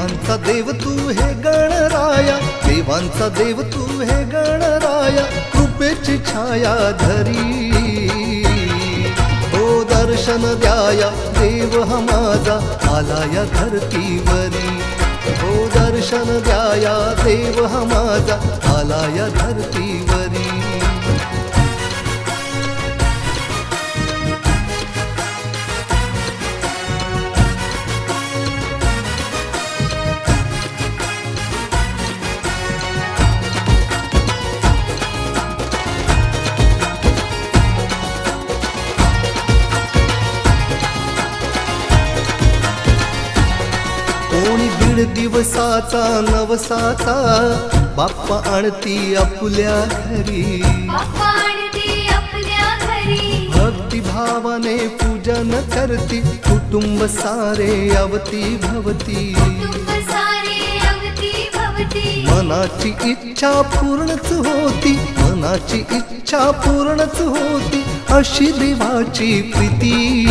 देव तू हे गणराया देवांचा देव तू हे गणराया कृपेची छाया धरी. हो दर्शन द्याया देव हा माझा आला या धरतीवरी. हो दर्शन द्याया देव हा माझा आला या धरतीवरी. दिवसाचा नवसाचा. बाप्पा आणती आपल्या घरी. भक्तिभावाने पूजन करती. कुटुंब सारे अवती भवती. कुटुंब सारे अवती भवती. मनाची इच्छा पूर्णच होती. मनाची इच्छा पूर्णच होती. अशी देवाची प्रीती.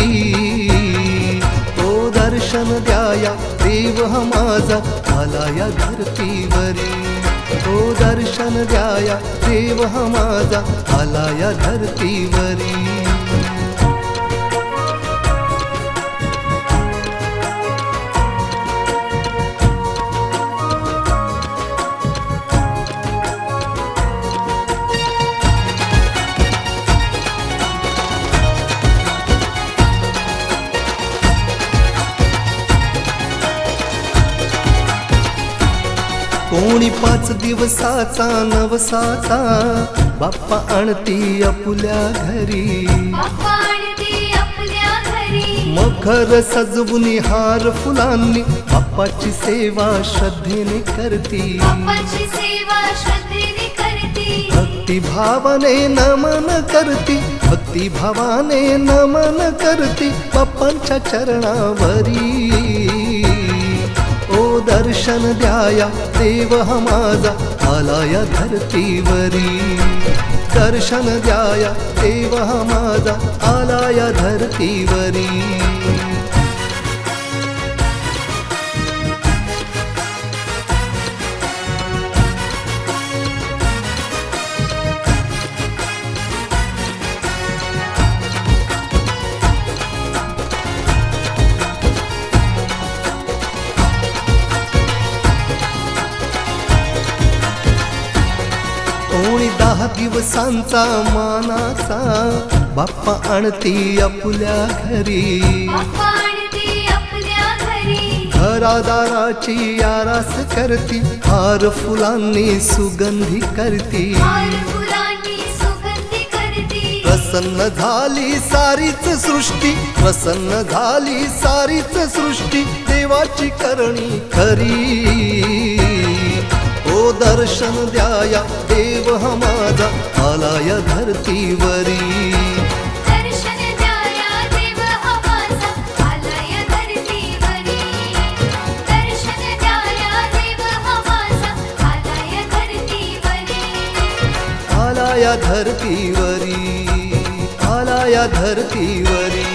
तो दर्शन द्याया देव हा माझा आला या धरतीवरी. तो दर्शन द्याया देव हा माझा आला या धरतीवरी. कोणी पाच दिवसाचा नवसाचा बाप्पा आणती आपुल्या घरी. मखर सजवून हार फुलांनी बाप्पाची सेवा श्रद्धेने करती. भक्तिभावाने नमन करती भक्तिभावाने नमन करती बाप्पांच्या चरणावरी. दर्शन द्याया देव हा माझा. आला धरतीवरी. दर्शन द्याया देव हा माझा. आला धरतीवरी. दहा दिवसांचा मानाचा. बाप्पा आणती आपुल्या घरी. घरादाराची आरास करती हार फुलांनी सुगंधी करती. हार फुलांनी सुगंधी करते. प्रसन्न झाली सारीच सृष्टी प्रसन्न झाली सारीच सृष्टी देवाची करणी खरी. दर्शन द्याया देव हा माझा आला या धरतीवरी. दर्शन द्याया देव हा माझा आला या धरतीवरी. दर्शन द्याया देव हा माझा आला या धरतीवरी. आला या धरतीवरी आला या धरतीवरी.